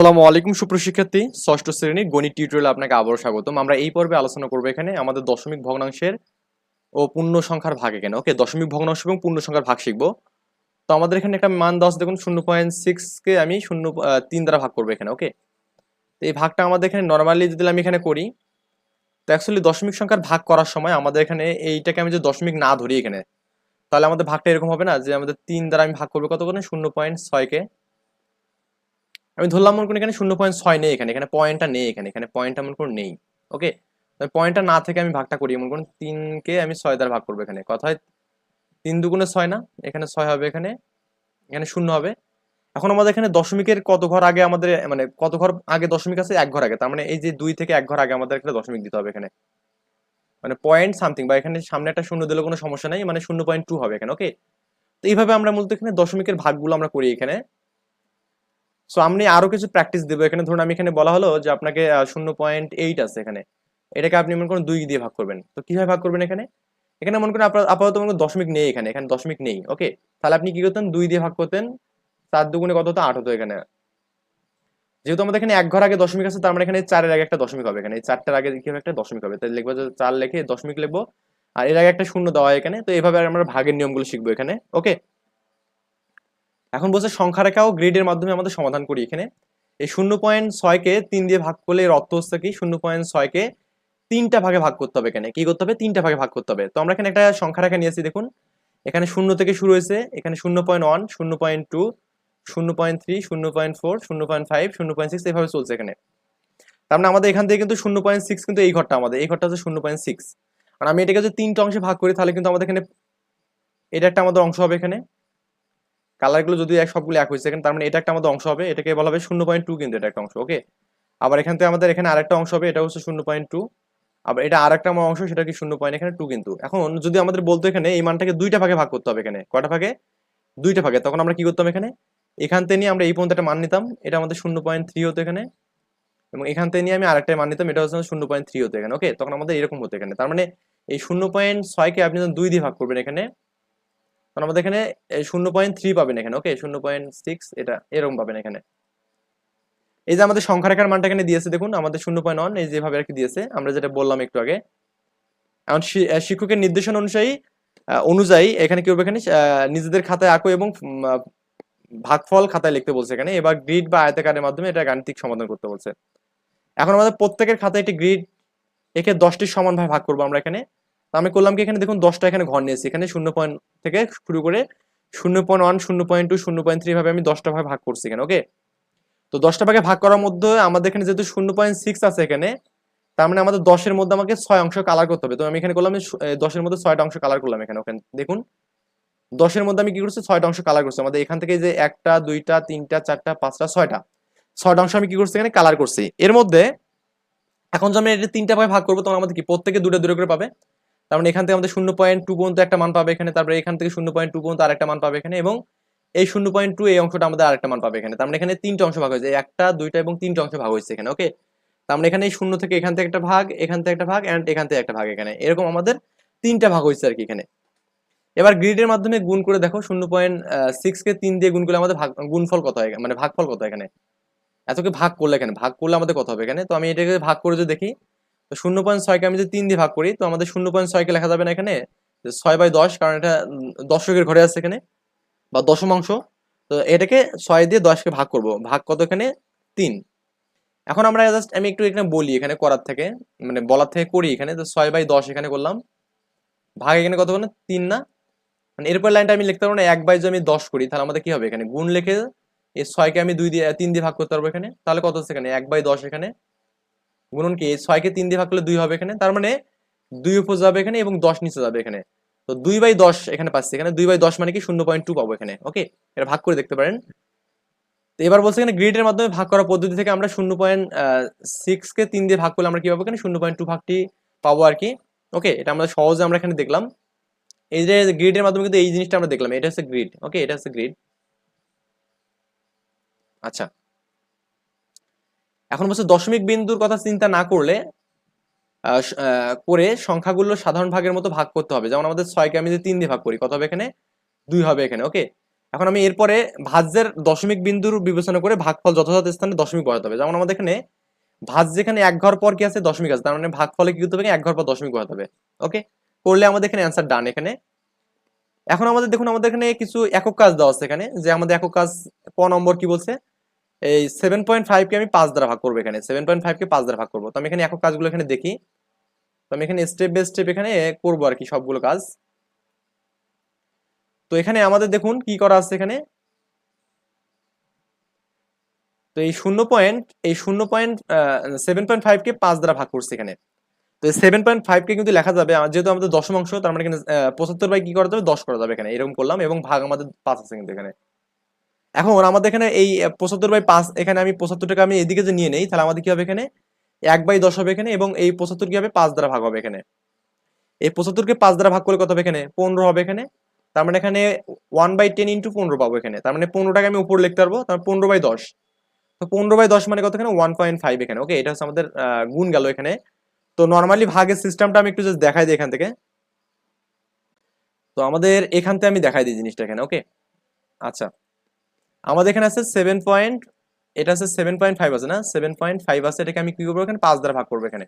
আসসালামু আলাইকুম সুপ্রশিক্ষার্থী ষষ্ঠ শ্রেণি গণিত টিউটোরিয়ালে আপনাকে আবারও স্বাগতম। আমরা এই পর্বে আলোচনা করব এখানে আমাদের দশমিক ভগ্নাংশের ও পূর্ণ সংখ্যার ভাগ এখানে। ওকে, দশমিক ভগ্নাংশ এবং পূর্ণ সংখ্যার ভাগ শিখব। তো আমাদের এখানে একটা মান দশ দেখুন, শূন্য পয়েন্ট সিক্সকে আমি শূন্য তিন দ্বারা ভাগ করব এখানে, ওকে? তো এই ভাগটা আমাদের এখানে নর্মালি যদি আমি এখানে করি, তো অ্যাকচুয়ালি দশমিক সংখ্যার ভাগ করার সময় আমাদের এখানে এইটাকে আমি যদি দশমিক না ধরি এখানে, তাহলে আমাদের ভাগটা এরকম হবে না যে আমাদের তিন দ্বারা আমি ভাগ করব কত করে? শূন্য পয়েন্ট ছয়কে আমি ধরলাম মনে করুন এখানে শূন্য পয়েন্ট ছয় নেই এখানে এখানে পয়েন্টটা নেই এখানে এখানে পয়েন্টটা মনে করুন নেই ওকে পয়েন্টটা না থেকে আমি ভাগটা করি, মনে করুন তিনকে আমি ছয় দ্বারা ভাগ করব এখানে, কথা তিন দুগুণে ছয় না, এখানে ছয় হবে এখানে এখানে শূন্য হবে। এখন আমাদের এখানে দশমিকের কত ঘর আগে আমাদের মানে কত ঘর আগে দশমিক আছে? এক ঘর আগে, তার মানে এই যে দুই থেকে এক ঘর আগে আমাদের এখানে দশমিক দিতে হবে এখানে। মানে পয়েন্ট সামথিং বা এখানে সামনে একটা শূন্য দিলে কোনো সমস্যা নেই মানে শূন্য পয়েন্ট টু হবে এখানে ওকে তো এইভাবে আমরা মূলত এখানে দশমিকের ভাগগুলো আমরা করি এখানে। সো আমি আরও কিছু প্র্যাকটিস দেবো। এখানে ধরুন আমি এখানে বলা হলো যে আপনাকে শূন্য পয়েন্ট এইট আছে এখানে। এটাকে আপনি মনে করুন দুই দিয়ে ভাগ করবেন। তো কীভাবে ভাগ করবেন এখানে? এখানে মনে করেন আপাতত মনে করেন দশমিক নেই এখানে। এখানে দশমিক নেই ওকে তাহলে আপনি কি করতেন? দুই দিয়ে ভাগ করতেন। চার দুগুণে কত হতো? আট হতো এখানে। যেহেতু আমাদের এখানে এক ঘর আগে দশমিক আছে, তার মানে এখানে চারের আগে একটা দশমিক হবে এখানে। এই চারটার আগে কি হবে একটা দশমিক হবে? তাই লিখব চার লেখে দশমিক লিখব, আর এর আগে একটা শূন্য দেওয়া হয় এখানে। তো এইভাবে আমরা ভাগের নিয়মগুলো শিখব এখানে ওকে এখন বলছে সংখ্যা রেখা ও গ্রিডের মাধ্যমে আমাদের সমাধান করি এখানে এই শূন্য পয়েন্ট ছয়কে তিন দিয়ে ভাগ করলে এর অর্থ হচ্ছে কি শূন্য পয়েন্ট ছয়কে তিনটা ভাগে ভাগ করতে হবে এখানে কি করতে হবে তিনটা ভাগে ভাগ করতে হবে তো আমরা এখানে একটা সংখ্যা রেখা নিয়েছি দেখুন এখানে শূন্য থেকে শুরু হয়েছে এখানে শূন্য পয়েন্ট ওয়ান শূন্য পয়েন্ট টু শূন্য পয়েন্ট থ্রি শূন্য পয়েন্ট ফোর শূন্য পয়েন্ট ফাইভ শূন্য পয়েন্ট সিক্স এভাবে চলছে এখানে তার মানে আমাদের এখান থেকে কিন্তু শূন্য পয়েন্ট সিক্স কিন্তু এই ঘরটা আমাদের এই ঘরটা হচ্ছে শূন্য পয়েন্ট সিক্স আর আমি এটাকে যদি তিনটা অংশে ভাগ করি তাহলে কিন্তু আমাদের এখানে এটা একটা আমাদের অংশ হবে এখানে কালারগুলো যদি এক সবগুলো এক হয়েছে তার মানে এটা একটা আমাদের অংশ হবে, এটাকে বলা হবে শূন্য পয়েন্ট টু কিন্তু এটা একটা অংশ ওকে আবার এখান থেকে আমাদের এখানে আরেকটা অংশ হবে, এটা হচ্ছে শূন্য পয়েন্ট টু, আবার এটা আরেকটা আমার অংশ, সেটা কি শূন্য পয়েন্ট এখানে টু কিন্তু। এখন যদি আমাদের বলতো এখানে এই মানটাকে দুইটা ভাগে ভাগ করতে হবে এখানে, কয়টা ভাগে? দুইটা ভাগে, তখন আমরা কি করতাম এখানে? এখান থেকে নিয়ে আমরা এই পর্যন্ত একটা মান নিতাম, এটা আমাদের শূন্য পয়েন্ট থ্রি হতো এখানে, এবং এখান থেকে নিয়ে আমি আরেকটা মান নিতাম, এটা হচ্ছে শূন্য পয়েন্ট থ্রি হতো এখানে ওকে তখন আমাদের এরকম হতো এখানে, তার মানে এই শূন্য পয়েন্ট ছয়কে আপনি দুই দিয়ে ভাগ করবেন এখানে আমাদের এখানে শূন্য পয়েন্ট থ্রি পাবেন এখানে ওকে শূন্য পয়েন্ট সিক্স এটা এরকম পাবেন এখানে। এই যে আমাদের সংখ্যা রেখার মানটা এখানে দিয়েছে, দেখুন, আমাদের শূন্য পয়েন্ট ওয়ান এই যেভাবে আর কি দিয়েছে, আমরা যেটা বললাম একটু আগে। এখন শিক্ষকের নির্দেশনা অনুযায়ী অনুযায়ী এখানে কি হবে এখানে নিজেদের খাতায় আঁকো এবং ভাগফল খাতায় লিখতে বলছে এখানে। এবার গ্রিড বা আয়তাকারের মাধ্যমে এটা গাণিতিক সমাধান করতে বলছে। এখন আমাদের প্রত্যেকের খাতায় একটি গ্রিড একে দশটি সমানভাবে ভাগ করব আমরা এখানে। আমি করলাম কি এখানে? দেখুন, দশটা এখানে ঘর নিয়েছি। এখানে শূন্য পয়েন্ট থেকে শুরু করে শূন্য পয়েন্ট ওয়ান শূন্য পয়েন্ট টু শূন্য পয়েন্ট থ্রি ভাবে আমি দশটা ভাগে ভাগ করছি এখানে ওকে তো দশটা ভাগে ভাগ করার মধ্যে আমাদের এখানে যেহেতু শূন্য পয়েন্ট সিক্স আছে এখানে, তার মানে আমাদের দশের মধ্যে আমাকে ছয় অংশ কালার করতে হবে। তো আমি এখানে করলাম যে দশের মধ্যে ছয়টা অংশ কালার করলাম এখানে ওখানে দেখুন, দশের মধ্যে আমি কি করছি? ছয়টা অংশ কালার করছি। আমাদের এখান থেকে যে একটা, দুইটা, তিনটা, চারটা, পাঁচটা, ছয়টা ছয়টা অংশ আমি কি করছি এখানে কালার করছি। এর মধ্যে এখন যখন আমি এটা তিনটা ভাগে ভাগ করব তখন আমাদের কি? প্রত্যেকে দুটো দুটো করে পাবে। তার মানে এখান থেকে আমাদের শূন্য পয়েন্ট টু পর্যন্ত একটা মান পাবে এখানে, তারপরে এখান থেকে শূন্য পয়েন্ট টু পর্যন্ত আরেকটা মান পাবে এখানে, এবং এই শূন্য পয়েন্ট টু এই অংশটা আমাদের আরেকটা মান পাবে এখানে। তার মানে এখানে তিনটা অংশ ভাগ হয়েছে একটা, দুইটা, এবং তিনটা অংশ ভাগ হয়েছে এখানে ওকে তার মানে এখানে শূন্য থেকে এখান থেকে একটা ভাগ, এখান থেকে একটা ভাগ এন্ড এখান থেকে একটা ভাগ এখানে। এরকম আমাদের তিনটা ভাগ হয়েছে আর কি এখানে। এবার গ্রিডের মাধ্যমে গুণ করে দেখো, শূন্য পয়েন্ট সিক্স কে তিন দিয়ে গুণ করলে আমাদের ভাগ, গুণফল কত হয় মানে ভাগফল কত এখানে? এতকে ভাগ করলে এখানে? ভাগ করলে আমাদের কত হবে এখানে? তো আমি এটাকে ভাগ করে যদি দেখি তো শূন্য পয়েন্ট ছয়কে আমি যদি তিন দিয়ে ভাগ করি, তো আমাদের শূন্য পয়েন্ট ছয়কে লেখা যাবে না এখানে ছয় বাই দশ, কারণ এটা দশকের ঘরে আছে এখানে, বা দশমাংশ তো এটাকে ছয় দিয়ে দশকে ভাগ করব। ভাগ কত এখানে? তিন। এখন আমরা জাস্ট আমি একটু এখানে বলি, এখানে করার থেকে মানে বলার থেকে করি এখানে তো ছয় বাই দশ এখানে করলাম। ভাগ এখানে কত মানে তিন না? মানে এরপর লাইনটা আমি লিখতে পারব না, এক বাই যদি আমি দশ করি, তাহলে আমাদের কি হবে এখানে? গুণ লিখে এই ছয়কে আমি দুই দিয়ে, তিন দিয়ে ভাগ করতে পারব এখানে। তাহলে কত হচ্ছে এখানে? এক বাই দশ এখানে। গুণন কি? এই ছয়কে তিন দিয়ে ভাগ করলে দুই হবে এখানে। তার মানে দুই উপর যাবে এখানে এবং দশ নিচে যাবে এখানে। তো দুই বাই দশ এখানে পাচ্ছি। এখানে দুই বাই দশ মানে কি? শূন্য পয়েন্ট টু পাবো এখানে। ওকে এটা ভাগ করে দেখতে পারেন। তো এবার বলছে এখানে গ্রিডের মাধ্যমে ভাগ করার পদ্ধতি থেকে আমরা শূন্য পয়েন্ট সিক্স কে তিন দিয়ে ভাগ করলে আমরা কি পাবো এখানে? শূন্য পয়েন্ট টু ভাগটি পাবো আর কি। ওকে এটা আমরা সহজে আমরা এখানে দেখলাম। এই যে গ্রিডের মাধ্যমে কিন্তু এই জিনিসটা আমরা দেখলাম। এটা হচ্ছে গ্রিড ওকে এটা হচ্ছে গ্রিড আচ্ছা। এখন বলছে দশমিক বিন্দুর কথা চিন্তা না করলে করে সংখ্যাগুলো সাধারণ ভাগের মতো ভাগ করতে হবে। যেমন আমাদের ছয়কে আমি যদি তিন দিয়ে ভাগ করি, কত হবে এখানে? দুই হবে এখানে ওকে এখন আমি এরপরে ভাজ্যের দশমিক বিন্দুর বিবেচনা করে ভাগফল যথাযথ স্থানে দশমিক বসাতে হবে। যেমন আমাদের এখানে ভাজ যেখানে এক ঘর পর কি আছে? দশমিক আছে। তার মানে ভাগফলে কি করতে হবে? এক ঘর পর দশমিক বসাতে হবে ওকে করলে আমাদের এখানে অ্যান্সার ডান এখানে। এখন আমাদের, দেখুন আমাদের এখানে কিছু একক কাজ দেওয়া আছে এখানে। যে আমাদের একক কাজ ক নম্বর কি বলছে? এই সেভেন পয়েন্ট ফাইভকে আমি পাঁচ দ্বারা ভাগ করব এখানে। সেভেন পয়েন্ট ফাইভকে পাঁচ দ্বারা ভাগ করব। তো আমি এখানে একক কাজগুলো এখানে দেখি। তো আমি এখানে স্টেপ বাই স্টেপ এখানে করব আর কি সবগুলো কাজ। তো এখানে আমাদের দেখুন কি করা আছে এখানে। তো এই শূন্য পয়েন্ট এই শূন্য পয়েন্ট সেভেন পয়েন্ট ফাইভকে পাঁচ দ্বারা ভাগ করছে এখানে। তো সেভেন পয়েন্ট ফাইভকে কিন্তু লেখা যাবে, যেহেতু আমাদের দশমাংশ তার মানে এখানে পঁচাত্তর বাই কি করা যাবে? দশ করা যাবে এখানে। এরকম করলাম এবং ভাগ আমাদের পাঁচ আছে কিন্তু এখানে। এখন আমাদের এখানে এই পঁচাত্তর বাই পাঁচ, এখানে আমি পঁচাত্তরটাকে আমি এদিকে যে নিয়ে নেই, তাহলে আমাদের কি হবে এখানে? এক বাই দশ হবে এখানে এবং এই পঁচাত্তর কি হবে? পাঁচ দ্বারা ভাগ হবে এখানে। এই পঁচাত্তরকে পাঁচ দ্বারা ভাগ করলে কত হবে এখানে? পনেরো হবে এখানে। তার মানে এখানে ওয়ান বাই টেন ইন্টু পনেরো পাবো এখানে। তার মানে পনেরোটাকে আমি উপর লিখতে পারব, তার পনেরো বাই দশ। তো পনেরো বাই দশ মানে কত এখানে? ওয়ান পয়েন্ট ফাইভ এখানে। ওকে এটা হচ্ছে আমাদের গুণ গেল এখানে। তো নর্মালি ভাগের সিস্টেমটা আমি একটু জাস্ট দেখাই দিই এখান থেকে। তো আমাদের এখান থেকে আমি দেখাই দিই জিনিসটা এখানে ওকে আচ্ছা। আমাদের এখানে আছে সেভেন পয়েন্ট এটা আছে সেভেন পয়েন্ট ফাইভ আছে না? সেভেন পয়েন্ট ফাইভ আছে, এটাকে আমি কি করব এখানে? পাঁচ দ্বারা ভাগ করব এখানে।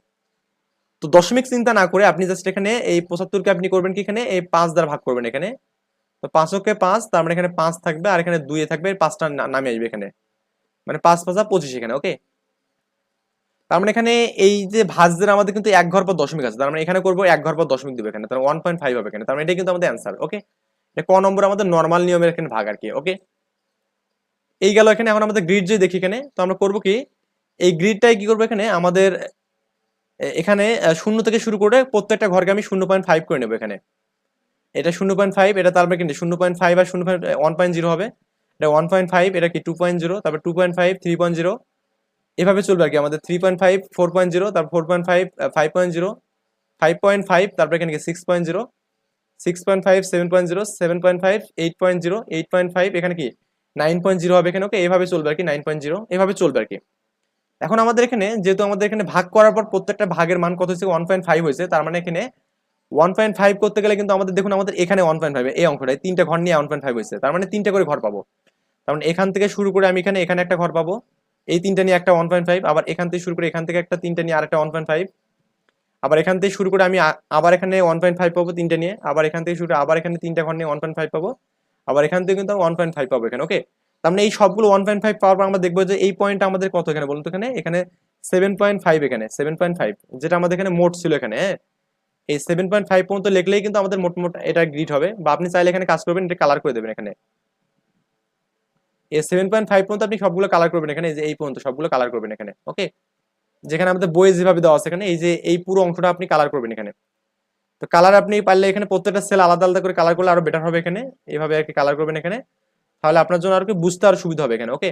তো দশমিক চিন্তা না করে আপনি জাস্ট এখানে এই পঁচাত্তরকে আপনি করবেন কি এখানে? এই পাঁচ দ্বারা ভাগ করবেন এখানে। তো পাঁচকে পাঁচ, তার মানে এখানে পাঁচ থাকবে আর এখানে দুইয়ে থাকবে পাঁচটা নামে আসবে এখানে। মানে পাঁচ পাঁচা পঁচিশ এখানে ওকে তার মানে এখানে এই যে ভাজদের আমাদের কিন্তু এক ঘর পর দশমিক আছে, তার মানে এখানে করব এক ঘর পর দশমিক দেবো এখানে, তার ওয়ান পয়েন্ট ফাইভ হবে এখানে, তার মানে এটা কিন্তু আমাদের অ্যান্সার ওকে এটা ক নম্বর আমাদের নর্মাল নিয়মের এখানে ভাগ আর কি ওকে এই গেল এখানে, এখন আমাদের গ্রিড যে দেখি এখানে, তো আমরা করব কি, এই গ্রিডটাই কি করব এখানে, আমাদের এখানে শূন্য থেকে শুরু করে প্রত্যেকটা ঘরকে আমি শূন্য পয়েন্ট ফাইভ করে নেব এখানে। এটা শূন্য পয়েন্ট ফাইভ এটা তারপরে কিন্তু শূন্য পয়েন্ট ফাইভ আর শূন্য পয়েন্ট ওয়ান পয়েন্ট জিরো হবে। এটা ওয়ান পয়েন্ট ফাইভ এটা কি টু পয়েন্ট জিরো তারপর two point five three point zero এভাবে চলবে আর কি, আমাদের three point five four point zero তারপর four point five five point zero five point five তারপরে এখানে six point zero six point five seven point zero seven point five eight point zero eight point five এখানে কি nine point zero হবে এখানে, ওকে? এভাবে চলবে আর কি, নাইন পয়েন্ট জিরো। এভাবে চলবে আর কি। এখন আমাদের এখানে, যেহেতু আমাদের এখানে ভাগ করার পর প্রত্যেকটা ভাগের মান কত হচ্ছে ওয়ান পয়েন্ট ফাইভ হয়েছে। তার মানে এখানে ওয়ান পয়েন্ট ফাইভ করতে গেলে কিন্তু আমাদের, দেখুন আমাদের এখানে ওয়ান পয়েন্ট ফাইভ এই অঙ্কটায় তিনটা ঘর নিয়ে ওয়ান পয়েন্ট ফাইভ হয়েছে। তার মানে তিনটা করে ঘর পাবো। তার মানে এখান থেকে শুরু করে আমি এখানে এখানে একটা ঘর পাবো। এই তিনটা নিয়ে একটা ওয়ান পয়েন্ট ফাইভ আবার এখান থেকে শুরু করে এখান থেকে একটা, তিনটা নিয়ে আরেকটা ওয়ান পয়েন্ট ফাইভ আবার এখান থেকে শুরু করে আমি আবার এখানে ওয়ান পয়েন্ট ফাইভ পাবো তিনটা নিয়ে, আবার এখান থেকে শুরু করে আবার এখানে তিনটা ঘর নিয়ে ওয়ান পয়েন্ট ফাইভ পাবো। আবার এখান থেকে কিন্তু ওয়ান পয়েন্ট ফাইভ পাবো এখানে ওকে তার মানে এই সবগুলো ওয়ান পয়েন্ট ফাইভ পাওয়ার পর আমরা দেখব যে এই পয়েন্ট আমাদের কত এখানে বলুন তো এখানে? এখানে সেভেন পয়েন্ট ফাইভ এখানে সেভেন পয়েন্ট ফাইভ যেটা আমাদের এখানে মোট ছিল এখানে হ্যাঁ? এই সেভেন পয়েন্ট ফাইভ পর্যন্ত লিখলেই কিন্তু আমাদের মোট মোট এটা গ্রিড হবে, বা আপনি চাইলে এখানে কাজ করবেন, এটা কালার করে দেবেন এখানে। এই সেভেন পয়েন্ট ফাইভ পর্যন্ত আপনি সবগুলো কালার করবেন এখানে, এই যে এই পর্যন্ত সবগুলো কালার করবেন এখানে ওকে যেখানে আমাদের বইয়ে যেভাবে দেওয়া আছে এখানে, এই যে এই পুরো অংশটা আপনি কালার করবেন এখানে। তো কালার আপনি পারলে এখানে প্রত্যেকটা সেল আলাদা আলাদা করে কালার করলে আরও বেটার হবে এখানে। এইভাবে আর কি কালার করবেন এখানে। তাহলে আপনার জন্য আর কি বুঝতে আরও সুবিধা হবে এখানে ওকে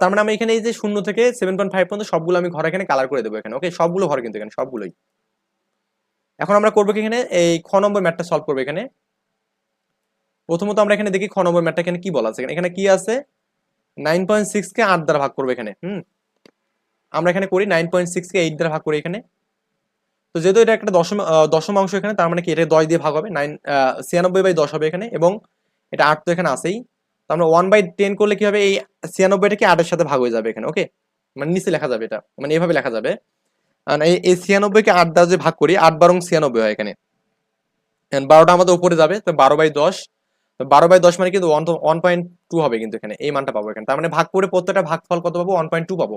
তার মানে আমি এখানে এই যে শূন্য থেকে সেভেন পয়েন্ট ফাইভ পর্যন্ত সবগুলো আমি ঘর এখানে কালার করে দেবো এখানে ওকে সবগুলো ঘর কিন্তু এখানে, সবগুলোই। এখন আমরা করব কি এখানে? এই খ নম্বর ম্যাটটা সলভ করব এখানে। প্রথমত আমরা এখানে দেখি খ নম্বর ম্যাটটা এখানে কি বলা আছে? এখানে কি আছে? নাইন পয়েন্ট সিক্স কে আট দ্বারা ভাগ করব এখানে, হুম? আমরা এখানে করি নাইন পয়েন্ট সিক্স কে এইট দ্বারা ভাগ করি এখানে। তো যেহেতু এটা একটা দশম দশম অংশ এখানে, তার মানে কি এটা দশ দিয়ে ভাগ হবে নাইন ছিয়ানব্বই বাই দশ হবে এখানে, এবং এটা আট তো এখানে আসেই তো আমরা ওয়ান বাই টেন করলে কি হবে, এই ছিয়ানব্বইটাকে আটের সাথে ভাগ হয়ে যাবে এখানে ওকে মানে নিচে লেখা যাবে এটা মানে এভাবে লেখা যাবে। এই এই ছিয়ানব্বইকে আট দ্বারা যে ভাগ করি, আট বারং ছিয়ানব্বই হয় এখানে। বারোটা আমাদের উপরে যাবে, তো বারো বাই দশ বারো বাই দশ মানে কিন্তু ওয়ান ওয়ান পয়েন্ট টু হবে কিন্তু এখানে, এই মানটা পাবো এখানে। তার মানে ভাগ করে প্রত্যেকটা ভাগ ফল কত পাবো? ওয়ান পয়েন্ট টু পাবো।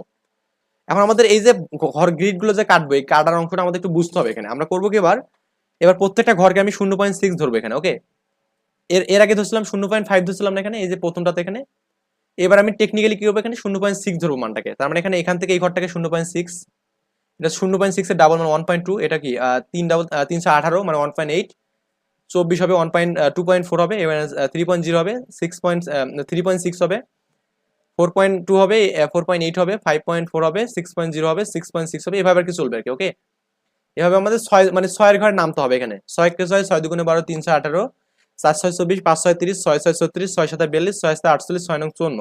এখন আমাদের এই যে ঘর গ্রিডগুলো যে কাটবো, এই কাটার অংশটা আমাদের একটু বুঝতে হবে এখানে। আমরা করব কি এবার? এবার প্রত্যেকটা ঘরকে আমি শূন্য পয়েন্ট সিক্স ধরবো এখানে ওকে এর এর আগে ধরছিলাম শূন্য পয়েন্ট ফাইভ ধরছিলাম এখানে, এই যে প্রথমটাতে এখানে। এবার আমি টেকনিক্যালি কি করব এখানে? শূন্য পয়েন্ট সিক্স ধরবো মানটাকে। তার মানে এখানে, এখান থেকে এই ঘরটাকে শূন্য পয়েন্ট সিক্স এটা শূন্য পয়েন্ট সিক্স এর ডাবল মানে ওয়ান পয়েন্ট টু এটা কি? তিন ডাবল তিনশো আঠারো মানে ওয়ান পয়েন্ট এইট চব্বিশ হবে one point two point four হবে, এবার থ্রি পয়েন্ট জিরো হবে six point three point six হবে ফোর পয়েন্ট টু হবে ফোর পয়েন্ট এইট হবে, ফাইভ পয়েন্ট ফোর হবে, সিক্স পয়েন্ট জিরো হবে, সিক্স পয়েন্ট সিক্স হবে, এভাবে আর কি চলবে আর কি, ওকে? এভাবে আমাদের ছয় মানে ছয়ের ঘরে নামতে হবে এখানে। ছয় কে ছয় ছয় দুগুণে বারো তিনশো আঠারো, চার ছয় চব্বিশ, পাঁচ ছয় তিরিশ, ছয় ছয় ছত্রিশ, ছয় সাত বিয়াল্লিশ, ছয় সাত আটচল্লিশ, ছয় নং চুয়ান্ন,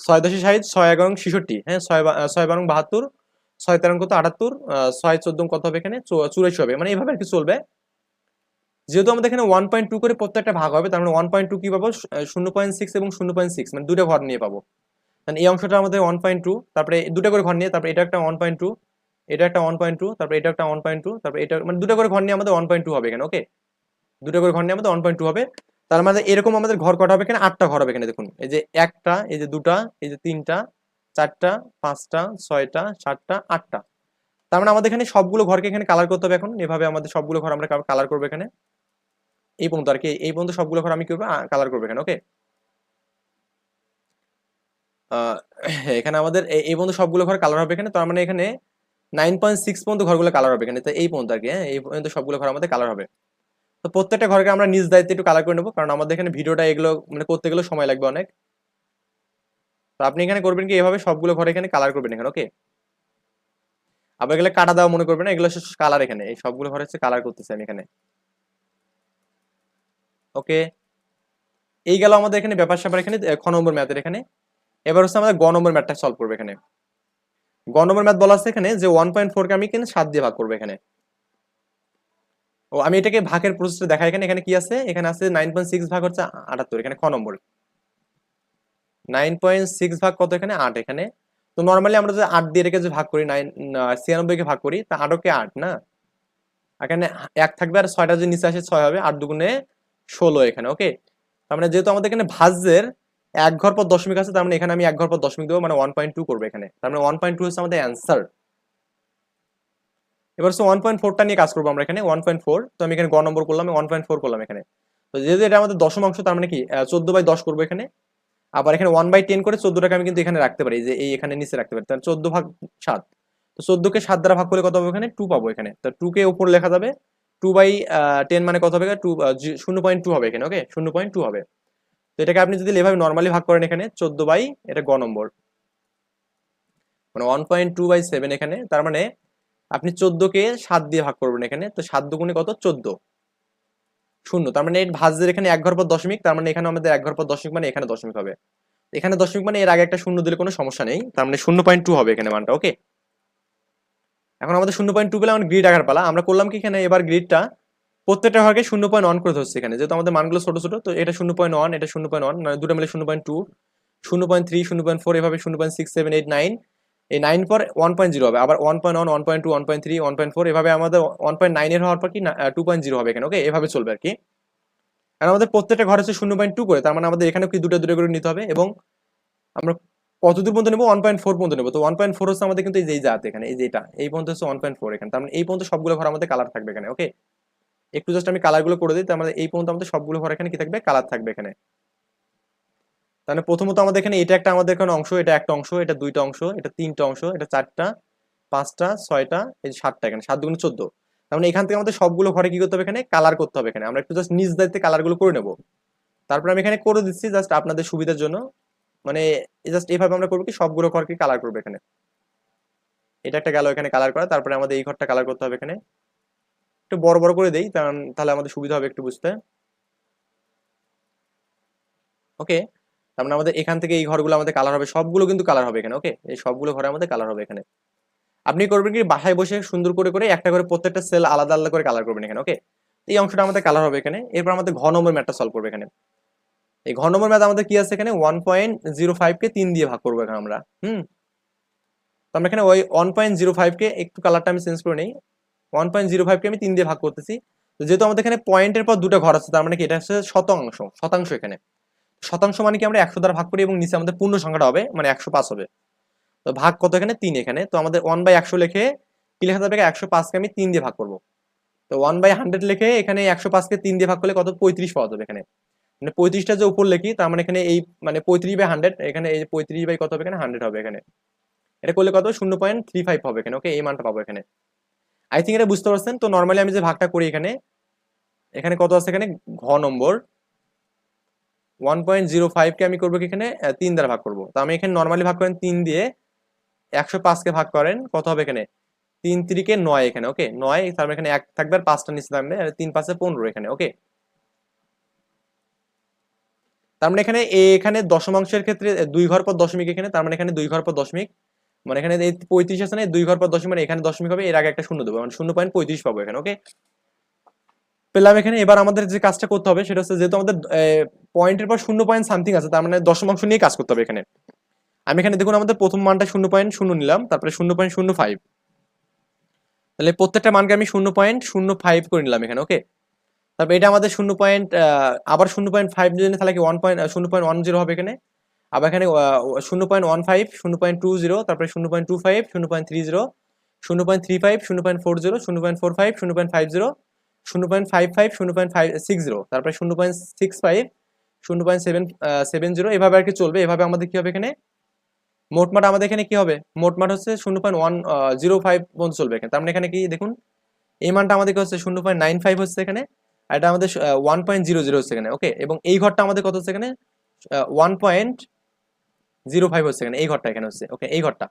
ছয় দশে ষাট, ছয় এগারো ছিষট্টি হ্যাঁ? ছয় ছয় বারো বাহাত্তর, ছয় তেরো কত আটাত্তর ছয় চোদ্দ কত হবে এখানে? চুরাশি হবে মানে এইভাবে আর কি চলবে। যেহেতু আমাদের এখানে ওয়ান পয়েন্ট টু করে প্রত্যেকটা ভাগ হবে, তার মানে ওয়ান পয়েন্ট টু কি পাবো? শূন্য পয়েন্ট সিক্স এবং শূন্য পয়েন্ট সিক্স মানে দুটো ঘর নিয়ে পাবো। এই অংশটা আমাদের ওয়ান পয়েন্ট টু তারপরে দুটো করে ঘর নিয়ে, তারপরে এটা একটা ওয়ান পয়েন্ট টু এটা একটা ওয়ান পয়েন্ট টু তারপরে এটা একটা ওয়ান পয়েন্ট টু তারপরে এটা মানে দুটো করে ঘর নিয়ে আমাদের ওয়ান পয়েন্ট টু হবে এখানে ওকে দুটো করে ঘর নিয়ে আমাদের ওয়ান পয়েন্ট টু হবে। তার মানে এরকম আমাদের ঘর কটা হবে এখানে? আটটা ঘর হবে এখানে, দেখুন। এই যে একটা, এই যে দুটা, এই যে তিনটা, চারটা, পাঁচটা, ছয়টা, সাতটা, আটটা। তার মানে আমাদের এখানে সবগুলো ঘরকে এখানে কালার করতে হবে এখন। এভাবে আমাদের সবগুলো ঘর আমরা কালার করব এখানে। এই পর্যন্ত আর কি, এই পর্যন্ত সবগুলো ঘর আমি কি করব? কালার করব এখানে ওকে এখানে আমাদের এই- পর্যন্ত সবগুলো ঘর কালার হবে এখানে। তার মানে এখানে নাইন পয়েন্ট সিক্স পর্যন্ত ঘরগুলো কালার হবে এখানে। তো এই পর্যন্ত আর কি হ্যাঁ? এই পর্যন্ত সবগুলো ঘর আমাদের কালার হবে। তো প্রত্যেকটা ঘরকে আমরা নিজ দায়িত্বে একটু কালার করে নেব, কারণ আমাদের এখানে ভিডিওটা এগুলো মানে করতে গেলে সময় লাগবে অনেক। তো আপনি এখানে করবেন কি, এভাবে সবগুলো ঘরে এখানে কালার করবেন এখানে ওকে আবার এগুলো কাটা দেওয়া মনে করবেন না, এগুলো কালার এখানে। এই সবগুলো ঘরে হচ্ছে কালার করতেছি আমি এখানে। ওকে এই গেল আমাদের এখানে ব্যাপার স্যাপার এখানে খ নম্বর ম্যাথের এখানে। এবার হচ্ছে আমাদের গ নম্বর ম্যাথটা সলভ করবে এখানে। গ নম্বর ম্যাথ বলা আছে এখানে যে ওয়ান পয়েন্ট ফোরকে আমি কিন্তু সাত দিয়ে ভাগ করব এখানে। ও, আমি এটাকে ভাগের প্রসেসটা দেখাই এখানে। এখানে কি আছে? এখানে আছে নাইন পয়েন্ট সিক্স ভাগ হচ্ছে আটাত্তর, এখানে খ নম্বর। নাইন পয়েন্ট সিক্স ভাগ কত এখানে? আট এখানে। তো নর্মালি আমরা যে আট দিয়ে রেখে যে ভাগ করি নাইন ছিয়ানব্বইকে ভাগ করি, তা আটকে আট না? এখানে এক থাকবে আর ছয়টা যদি নিচে আসে ছয় হবে, আট দুগুণে ষোলো এখানে ওকে তার মানে যেহেতু আমাদের এখানে ভাজ্যের এক ঘর পর দশমিক আছে, তার মানে এখানে আমি এক ঘর পর দশমিক দেবো মানে ওয়ান পয়েন্ট টু করব এখানে। তার মানে ওয়ান পয়েন্ট টু হচ্ছে আমাদের অ্যান্সার এবার হচ্ছে ওয়ান পয়েন্ট ফোরটা নিয়ে কাজ করব আমরা এখানে ওয়ান পয়েন্ট ফোর তো আমি এখানে গ নম্বর করলাম ওয়ান পয়েন্ট ফোর করলাম এখানে। তো যেহেতু এটা আমাদের দশম অংশ তার মানে কি চোদ্দ বাই দশ করব এখানে। আবার এখানে ওয়ান বাই টেন করে চোদ্দটাকে আমি কিন্তু এখানে রাখতে পারি যে এই এখানে নিচে রাখতে পারি, তাহলে চোদ্দ ভাগ সাত। তো চোদ্দকে সাত দ্বারা ভাগ করলে কত হবে এখানে? টু পাবো এখানে। তো টু কে উপর লেখা যাবে টু বাই টেন মানে কত হবে টু শূন্য পয়েন্ট টু হবে এখানে ওকে শূন্য পয়েন্ট টু হবে। তো এটাকে আপনি যদি এভাবে নর্মালি ভাগ করেন এখানে, চোদ্দ বাই এটা গ নম্বর। মানে one point two by seven এখানে, তার মানে আপনি চোদ্দকে সাত দিয়ে ভাগ করবেন এখানে, তো সাত দুগুণে কত? চোদ্দ। শূন্য। তার মানে এই ভাজ্যের এখানে এক ঘর পর দশমিক, তার মানে এখানে আমাদের এক ঘর পর দশমিক মানে এখানে দশমিক হবে। এখানে দশমিক মানে এর আগে একটা শূন্য দিলে কোনো সমস্যা নেই, তার মানে শূন্য পয়েন্ট টু হবে এখানে মানটা ওকে এখন আমাদের শূন্য পয়েন্ট টু পেলে আমার গ্রিড আকার পালা, আমরা করলাম কি এখানে? এবার গ্রিডটা প্রত্যেকটা ঘরকে শূন্য পয়েন্ট ওয়ান করে ধরছে এখানে। যেহেতু আমাদের মানগুলো ছোট ছোট, তো এটা শূন্য পয়েন্ট ওয়ান এটা শূন্য পয়েন্ট ওয়ান মানে দুটো মিলে শূন্য পয়েন্ট টু শূন্য পয়েন্ট থ্রি শূন্য পয়েন্ট ফোর এভাবে শূন্য point six seven eight nine এই নাইন পর ওয়ান পয়েন্ট জিরো হবে। আবার one point one one point two one point three one point four এভাবে আমাদের ওয়ান পয়েন্ট নাইনের হওয়ার পর কি টু পয়েন্ট জিরো হবে এখানে ওকে এভাবে চলবে আর কি। আর আমাদের প্রত্যেকটা ঘর হচ্ছে শূন্য পয়েন্ট টু করে, তার মানে আমাদের এখানে কি দুটো দুটো করে নিতে হবে এবং আমরা কত দূর পর্যন্ত নেব? ওয়ান পয়েন্ট ফোর পর্যন্ত নেব। তো ওয়ান পয়েন্ট ফোর হচ্ছে আমাদের কিন্তু এই যে জাত এখানে, এই যে এটা এই পর্যন্ত হচ্ছে ওয়ান পয়েন্ট ফোর এখানে। তার মানে এই পর্যন্ত সবগুলো ঘর আমাদের কালার থাকবে এখানে ওকে একটু জাস্ট আমি কালারগুলো করে দিই তার মানে এই পর্যন্ত আমাদের সবগুলো ঘর এখানে কি থাকবে? কালার থাকবে এখানে। তাহলে প্রথমত আমাদের এখানে এটা একটা আমাদের এখানে অংশ, এটা একটা অংশ, এটা দুইটা অংশ, এটা তিনটা অংশ, এটা চারটা, পাঁচটা, ছয়টা, এই সাতটা এখানে, সাত দুগুণ চোদ্দ। তার মানে এখান থেকে আমাদের সবগুলো ঘরে কি করতে হবে এখানে? কালার করতে হবে এখানে। আমরা একটু জাস্ট নিজ দায়িত্বে কালারগুলো করে নেব। তারপর আমি এখানে করে দিচ্ছি জাস্ট আপনাদের সুবিধার জন্য। মানে জাস্ট এইভাবে আমরা করব কি, সবগুলো ঘরকে কালার করব এখানে। এটা একটা গেল এখানে কালার করা, তারপরে আমাদের এই ঘরটা কালার করতে হবে এখানে। একটু বড় বড় করে দেই তাহলে আমাদের সুবিধা হবে একটু বুঝতে। ওকে, তার মানে আমাদের এখান থেকে এই ঘরগুলো আমাদের কালার হবে, সবগুলো কিন্তু কালার হবে এখানে, ওকে? এই সবগুলো ঘরে আমাদের কালার হবে এখানে। আপনি করবেন কি, বাসায় বসে সুন্দর করে করে একটা করে প্রত্যেকটা সেল আলাদা আলাদা করে কালার করবেন এখানে, ওকে? এই অংশটা আমাদের কালার হবে এখানে, এরপর আমাদের ঘ নম্বর ম্যাটটা সলভ করবে এখানে। এই ঘ নম্বর ম্যাথ আমাদের কি আছে এখানে? ওয়ান পয়েন্ট জিরো ফাইভকে তিন দিয়ে ভাগ করব এখানে আমরা, হুম? তো আমরা এখানে ওই ওয়ান পয়েন্ট জিরো ফাইভকে একটু কালারটা আমি চেঞ্জ করে নিই। ওয়ান পয়েন্ট জিরো ফাইভকে আমি তিন দিয়ে ভাগ করতেছি। তো যেহেতু আমাদের এখানে পয়েন্টের পর দুটো ঘর আছে, তার মানে কি এটা হচ্ছে শতাংশ শতাংশ এখানে। শতাংশ মানে কি আমরা একশো দ্বারা ভাগ করি এবং নিচে আমাদের পূর্ণ সংখ্যাটা হবে মানে একশো পাঁচ হবে। তো ভাগ কত এখানে? তিন এখানে। তো আমাদের ওয়ান বাই একশো লিখে কি লেখা যাবে? একশো পাঁচকে আমি তিন দিয়ে ভাগ করব। তো ওয়ান বাই হান্ড্রেড লিখে এখানে একশো পাঁচকে তিন দিয়ে ভাগ করলে কত? পঁয়ত্রিশ পাওয়া যাবে এখানে। মানে পঁয়ত্রিশটা যে উপর লেখি, তার মানে এখানে এই মানে পঁয়ত্রিশ বাই হান্ড্রেড এখানে এই পঁয়ত্রিশ বাই কত হবে এখানে? হান্ড্রেড হবে এখানে। এটা করলে কত? শূন্য পয়েন্ট থ্রি ফাইভ হবে এখানে। ওকে এই মানটা পাবো এখানে। আই থিঙ্ক এটা বুঝতে পারছেন। তো নর্মালি আমি যে ভাগটা করি এখানে এখানে কত আছে এখানে? ঘ নম্বর। ওয়ান পয়েন্ট জিরো ফাইভকে আমি করব এখানে? তিন দ্বারা ভাগ করব। তো আমি এখানে নর্মালি ভাগ করেন তিন দিয়ে একশো পাঁচকে ভাগ করেন, কত হবে এখানে? তিন তিরিকে নয় এখানে ওকে নয়, তার মানে এখানে এক থাকবে আর পাঁচটা নিচে থাকবে, আর তিন পাঁচে পনেরো এখানে ওকে তার মানে এখানে এখানে দশমাংশের ক্ষেত্রে, দুই ঘর পর দশমিক এখানে, তার মানে এখানে দুই ঘর পর দশমিক মানে এখানে পঁয়ত্রিশ আছে না দুই ঘর পর দশমিক মানে এখানে দশমিক হবে, এর আগে একটা শূন্য দেবো মানে শূন্য পয়েন্ট পঁয়ত্রিশ পাবো এখানে ওকে পেলাম এখানে, এবার আমাদের যে কাজটা করতে হবে, সেটা হচ্ছে যেহেতু আমাদের পয়েন্টের পর শূন্য পয়েন্ট সামথিং আছে, তার মানে দশমাংশ নিয়ে কাজ করতে হবে এখানে। আমি এখানে দেখুন আমাদের প্রথম মানটা শূন্য পয়েন্ট শূন্য নিলাম, তারপরে শূন্য পয়েন্ট শূন্য ফাইভ তাহলে প্রত্যেকটা মানকে আমি শূন্য পয়েন্ট শূন্য ফাইভ করে নিলাম এখানে ওকে তারপর এটা আমাদের শূন্য পয়েন্ট আবার শূন্য পয়েন্ট ফাইভ যদি তাহলে কি ওয়ান পয়েন্ট শূন্য পয়েন্ট ওয়ান জিরো হবে এখানে? আবার এখানে শূন্য পয়েন্ট ওয়ান ফাইভ শূন্য পয়েন্ট টু জিরো তারপরে শূন্য পয়েন্ট টু ফাইভ শূন্য পয়েন্ট থ্রি জিরো শূন্য পয়েন্ট থ্রি ফাইভ শূন্য পয়েন্ট ফোর জিরো শূন্য পয়েন্ট ফোর ফাইভ শূন্য পয়েন্ট ফাইভ জিরো শূন্য পয়েন্ট ফাইভ ফাইভ শূন্য পয়েন্ট ফাইভ সিক্স জিরো তারপরে শূন্য পয়েন্ট সিক্স ফাইভ শূন্য পয়েন্ট সেভেন সেভেন জিরো এভাবে আর কি চলবে এভাবে আমাদের কি হবে এখানে মোটমাট আমাদের এখানে কি হবে মোটমাট হচ্ছে শূন্য পয়েন্ট ওয়ান জিরো ফাইভ পর্যন্ত চলবে এখানে তার মানে এখানে কি দেখুন এই মানটা আমাদের কি হচ্ছে শূন্য পয়েন্ট নাইন ফাইভ হচ্ছে এখানে আর এটা আমাদের ওয়ান পয়েন্ট জিরো জিরো হচ্ছে এখানে ওকে এবং এই ঘরটা আমাদের কত হচ্ছে এখানে ওয়ান পয়েন্ট জিরো ফাইভ হচ্ছে এখানে, এই ঘরটা এখানে হচ্ছে ওকে এই ঘরটা।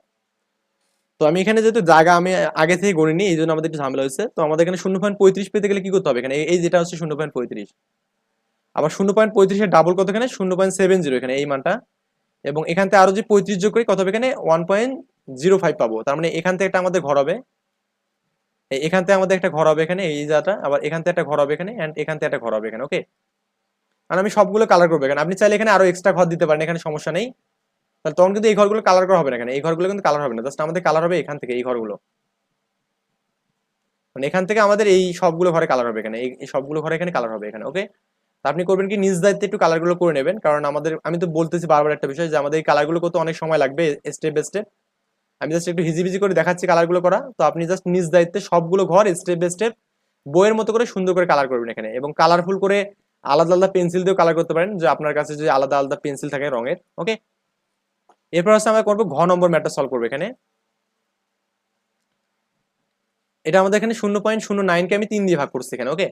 তো আমি এখানে যেহেতু জায়গা আমি আগে থেকে গণিনি এই জন্য আমাদের একটু ঝামেলা হয়েছে। তো আমাদের এখানে শূন্য পয়েন্ট পঁয়ত্রিশ পেতে গেলে কি করতে হবে এখানে? এই- এই যেটা হচ্ছে শূন্য পয়েন্ট পঁয়ত্রিশ। আবার শূন্য পয়েন্ট পঁয়ত্রিশের ডাবল কত এখানে? শূন্য পয়েন্ট সেভেন জিরো এখানে, এই মানটা। এবং এখান থেকে আরও যে পঁয়ত্রিশ যোগ করি, কত হবে এখানে? ওয়ান পয়েন্ট জিরো ফাইভ পাবো। তার মানে এখান থেকে একটা আমাদের ঘর হবে। এখান থেকে আমাদের একটা ঘর হবে এখানে, এই জায়গাটা। আবার এখান থেকে একটা ঘর হবে এখানে অ্যান্ড এখান থেকে একটা ঘর হবে এখানে ওকে আর আমি সবগুলো কালার করব এখানে। আপনি চাইলে এখানে আরও এক্সট্রা ঘর দিতে পারেন, এখানে সমস্যা নেই। তাহলে তখন কিন্তু এই ঘরগুলো কালার করা হবে না এখানে এই ঘরগুলো কিন্তু কালার হবে না। জাস্ট আমাদের কালার হবে এখান থেকে, এই ঘরগুলো। মানে এখান থেকে আমাদের এই সবগুলো ঘরে কালার হবে এখানে। এই এই সবগুলো ঘরে এখানে কালার হবে এখানে ওকে আপনি করবেন কি, নিজ দায়িত্বে একটু কালারগুলো করে নেবেন। কারণ আমাদের, আমি তো বলতেছি বারবার একটা বিষয় যে আমাদের এই কালারগুলো করতে অনেক সময় লাগবে স্টেপ বাই স্টেপ আমি জাস্ট একটু হিজিবিজি করে দেখাচ্ছি কালারগুলো করা। তো আপনি জাস্ট নিজ দায়িত্বে সবগুলো ঘর স্টেপ বাই স্টেপ বইয়ের মতো করে সুন্দর করে কালার করবেন এখানে। এবং কালারফুল করে আলাদা আলাদা পেন্সিল দিয়েও কালার করতে পারেন। যে আপনার কাছে যে আলাদা আলাদা পেন্সিল থাকে রঙের ওকে এরপর হচ্ছে আমরা করব ঘ নম্বর ম্যাটটা সলভ করব এখানে। এটা আমাদের এখানে শূন্য পয়েন্ট শূন্য নাইনকে আমি তিন দিয়ে ভাগ করছি এখানে ওকে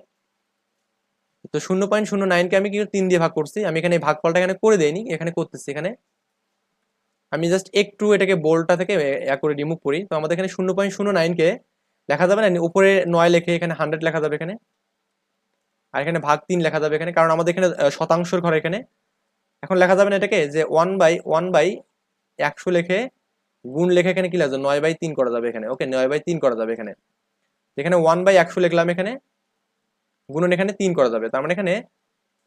তো শূন্য পয়েন্ট শূন্য নাইনকে আমি কি তিন দিয়ে ভাগ করছি? আমি এখানে ভাগফলটা এখানে করে দেয়নি এখানে করতেছি এখানে। আমি জাস্ট একটু এটাকে বোল্ডটা থেকে করে রিমুভ করি। তো আমাদের এখানে শূন্য পয়েন্ট শূন্য নাইনকে লেখা যাবে না উপরে নয় লেখে এখানে হান্ড্রেড লেখা যাবে এখানে। আর এখানে ভাগ তিন লেখা যাবে এখানে, কারণ আমাদের এখানে শতাংশের ঘর এখানে। এখন লেখা যাবে না এটাকে যে ওয়ান বাই ওয়ান বাই একশো লেখে গুণ লেখে এখানে কি লাগবে নয় বাই তিন করা যাবে এখানে। ওকে, নয় বাই তিন করা যাবে এখানে। এখানে ওয়ান বাই একশো লিখলাম এখানে, গুণন এখানে তিন করা যাবে। তার মানে এখানে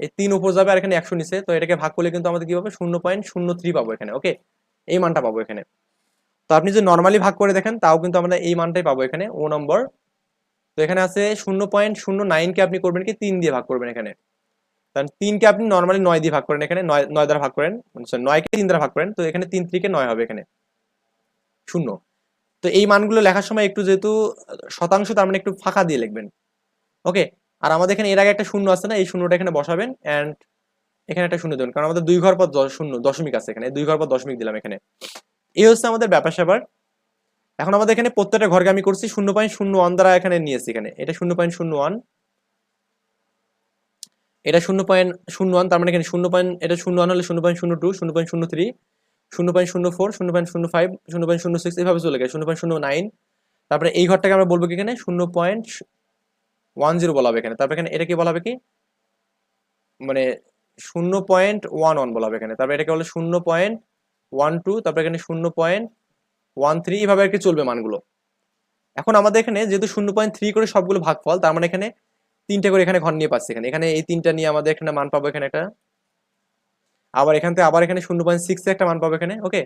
এই তিন উপর যাবে আর এখানে একশো নিচে। তো এটাকে ভাগ করলে কিন্তু আমাদের কি হবে শূন্য পয়েন্ট শূন্য থ্রি পাবো এখানে। ওকে, এই মানটা পাবো এখানে। তো আপনি যদি নর্মালি ভাগ করে দেখেন, তাও কিন্তু আমরা এই মানটাই পাবো এখানে ও নম্বর তো এখানে আছে শূন্য পয়েন্ট শূন্য নাইনকে আপনি করবেন কি? তিন দিয়ে ভাগ করবেন এখানে। কারণ তিনকে আপনি নর্মালি নয় দিয়ে ভাগ করেন। এখানে নয় নয় দ্বারা ভাগ করেন। sorry, নয়কে তিন দ্বারা ভাগ করেন। তো এখানে তিন থেকে নয় হবে এখানে। শূন্য। তো এই মানগুলো লেখার সময় একটু যেহেতু শতাংশ তার মানে একটু ফাঁকা দিয়ে লিখবেন। ওকে? আর আমাদের এখানে এর আগে একটা শূন্য আছে না? এই শূন্যটা এখানে বসাবেন অ্যান্ড এখানে একটা শূন্য দেবেন। কারণ আমাদের দুই ঘর পর শূন্য দশমিক আছে এখানে। দুই ঘর পর দশমিক দিলাম এখানে। এই হচ্ছে আমাদের ব্যাপার স্যাপার। এখন আমাদের এখানে প্রত্যেকটা ঘরকে আমি করছি। শূন্য পয়েন্ট শূন্য ওয়ান দ্বারা এখানে নিয়েছি এখানে। এটা শূন্য পয়েন্ট শূন্য ওয়ান এটা শূন্য পয়েন্ট শূন্য ওয়ান তার মানে এখানে শূন্য পয়েন্ট এটা শূন্য ওয়ান হলে শূন্য পয়েন্ট শূন্য টু শূন্য পয়েন্ট শূন্য থ্রি শূন্য পয়েন্ট শূন্য ফোর শূন্য পয়েন্ট শূন্য ফাইভ শূন্য পয়েন্ট শূন্য সিক্স এইভাবে চলে গেছে শূন্য পয়েন্ট শূন্য নাইন তারপরে এই ঘরটাকে আমরা বলব কি এখানে শূন্য পয়েন্ট ওয়ান জিরো বলা হবে এখানে তারপরে এখানে এটা কি বলা হবে কি মানে শূন্য পয়েন্ট ওয়ান ওয়ান বলা হবে এখানে তারপরে এটাকে বলে শূন্য পয়েন্ট ওয়ান টু তারপরে এখানে শূন্য পয়েন্ট ওয়ান থ্রি এইভাবে আর কি চলবে মানগুলো এখন আমাদের এখানে যেহেতু শূন্য পয়েন্ট থ্রি করে সবগুলো ভাগফল তার মানে এখানে তিনটে করে এখানে ঘর নিয়ে পাচ্ছি এখানে। এখানে এই তিনটা নিয়ে আমাদের এখানে মান পাবো এখানে একটা। আবার এখান থেকে আবার এখানে শূন্য পয়েন্ট সিক্সে একটা মান পাবো এখানে ওকে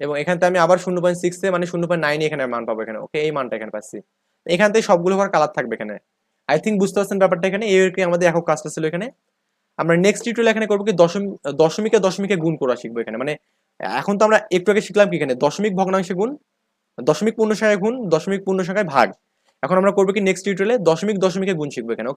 এবং এখান থেকে আমি আবার শূন্য পয়েন্ট সিক্সে মানে শূন্য পয়েন্ট নাইনে এখানে মান পাবো এখানে ওকে এই মানটা এখানে পাচ্ছি। এখান থেকে সবগুলো ঘর কালার থাকবে এখানে। আই থিঙ্ক বুঝতে পারছেন ব্যাপারটা এখানে, এই আমাদের একক কাজটা ছিল এখানে। আমরা নেক্সট টিউটোরিয়াল এখানে করব কি দশম দশমিকে দশমিকে গুণ করা শিখব এখানে। মানে এখন তো আমরা একটু আগে শিখলাম কি এখানে? দশমিক ভগ্নাংশে গুণ, দশমিক পূর্ণ সংখ্যায় গুণ, দশমিক পূর্ণ সংখ্যায় ভাগ। এখন আমরা করব কি নেক্সট টিউটোরিয়ালে দশমিক দশমিকে গুণ শিখব এখানে ওকে